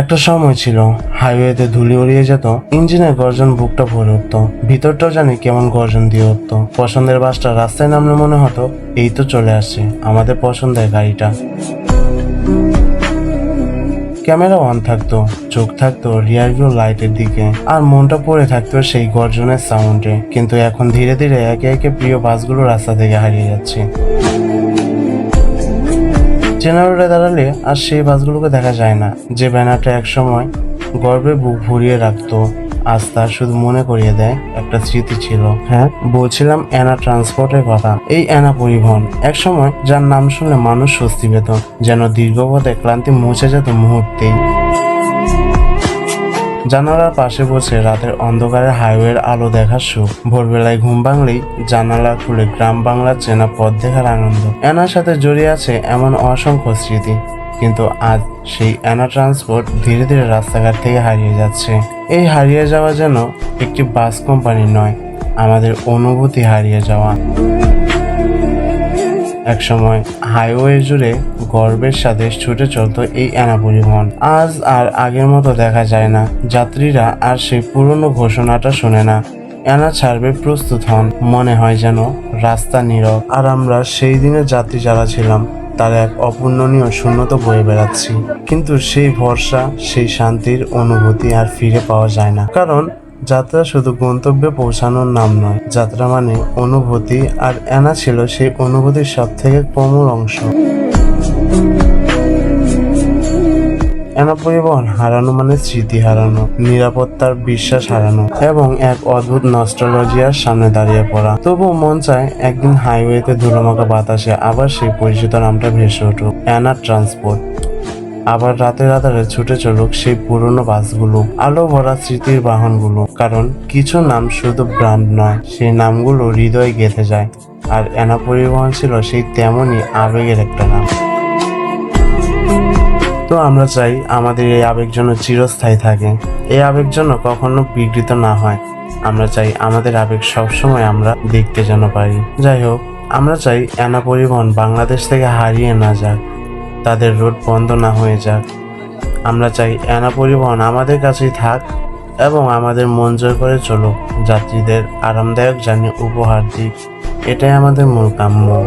একটা সময় ছিল হাইওয়েতে ধুলি উড়িয়ে যেত, ইঞ্জিনের গর্জন বুকটা ভরে উঠতো, ভিতরটাও জানি কেমন গর্জন দিয়ে উঠতো। পছন্দের বাসটা রাস্তায় নামলে মনে হতো, এই তো চলে আসছে, আমাদের পছন্দের গাড়িটা। ক্যামেরা অন থাকতো, চোখ থাকতো রিয়ার ভিউ লাইটের দিকে, আর মনটা পড়ে থাকতো সেই গর্জনের সাউন্ডে কিন্তু এখন ধীরে ধীরে একে একে প্রিয় বাসগুলো রাস্তা থেকে হারিয়ে যাচ্ছে। জেনারেটরে দাঁড়ালে আর সেই বাসগুলোকে দেখা যায় না। যে ব্যানারটা একসময় গর্বে বুক ভরিয়ে রাখতো, আজ তার শুধু মনে করিয়ে দেয় একটা স্মৃতি ছিল। হ্যাঁ বলছিলাম অ্যানা ট্রান্সপোর্টের কথা। এই অ্যানা পরিবহন এক সময় যার নাম শুনে মানুষ স্বস্তি পেত, যেন দীর্ঘপথে ক্লান্তি মুছে যেত মুহূর্তেই। জানালার পাশে বসে রাতের অন্ধকারে হাইওয়ের আলো দেখার সুখ। ভোরবেলায় ঘুম ভাঙলেই জানালা খুলে গ্রাম বাংলার চেনা পথ দেখার আনন্দ। অ্যানার সাথে জড়িয়ে আছে এমন অসংখ্য স্মৃতি, কিন্তু আজ সেই অ্যানা ট্রান্সপোর্ট ধীরে ধীরে রাস্তাঘাট থেকে হারিয়ে যাচ্ছে। এই হারিয়ে যাওয়া যেন একটি বাস কোম্পানি নয়, আমাদের অনুভূতি হারিয়ে যাওয়া। একসময় হাইওয়ে জুড়ে গর্বের সাথে ছুটে চলতো এই অ্যানা পরিবহন আজ আর আগের মতো দেখা যায় না। যাত্রীরা আর সেই পুরনো ঘোষণাটা শোনে না। অ্যানা ছাড়বে প্রস্তুত হন। মনে হয় যেন রাস্তা নীরব। আর আমরা সেই দিনের যাত্রী যারা ছিলাম, তার এক অপূর্ণনীয় শূন্যতা বয়ে বেড়াচ্ছি। কিন্তু সেই ভরসা, সেই শান্তির অনুভূতি আর ফিরে পাওয়া যায় না। কারণ যাত্রা শুধু গন্তব্যে পৌঁছানোর নাম নয়। যাত্রা মানে অনুভূতি, আর এনা ছিল সেই অনুভূতির সব থেকে কোমল অংশ। এনা পরিবহন হারানো মানে স্মৃতি হারানো, নিরাপত্তার বিশ্বাস হারানো এবং এক অদ্ভুত নস্ট্রোলজিয়ার সামনে দাঁড়িয়ে পড়া। তবুও মন চায় একদিন হাইওয়েতে ধুলোমাখা বাতাসে আবার সেই পরিচিত নামটা ভেসে উঠুক অ্যানা ট্রান্সপোর্ট আবার রাতে রাতারে ছুটে চলুক সেই পুরনো বাসগুলো, আলো ভরা স্মৃতির বাহনগুলো। কারণ কিছু নাম শুধু ব্র্যান্ড নয়, সেই নামগুলো হৃদয়ে গেঁথে যায়। আর এনা পরিবহন ছিল সেই তেমনই আবেগের একটা নাম। তো আমরা চাই আমাদের এই আবেগ যেন চিরস্থায়ী থাকে। এই আবেগ যেন কখনো বিকৃত না হয়। আমরা চাই আমাদের আবেগ সবসময় আমরা দেখতে যেন পারি। যাই হোক, আমরা চাই এনা পরিবহন বাংলাদেশ থেকে হারিয়ে না যাক। তাদের রোড বন্ধ না হয়ে যাক। আমরা চাই এনা পরিবহন আমাদের কাছেই থাক এবং আমাদের মন জয় করে চলুক। যাত্রীদের আরামদায়ক জার্নি উপহার দিক। এটাই আমাদের মূল কাম্য।